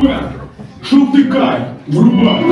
вверх. Що втикай? Врубай.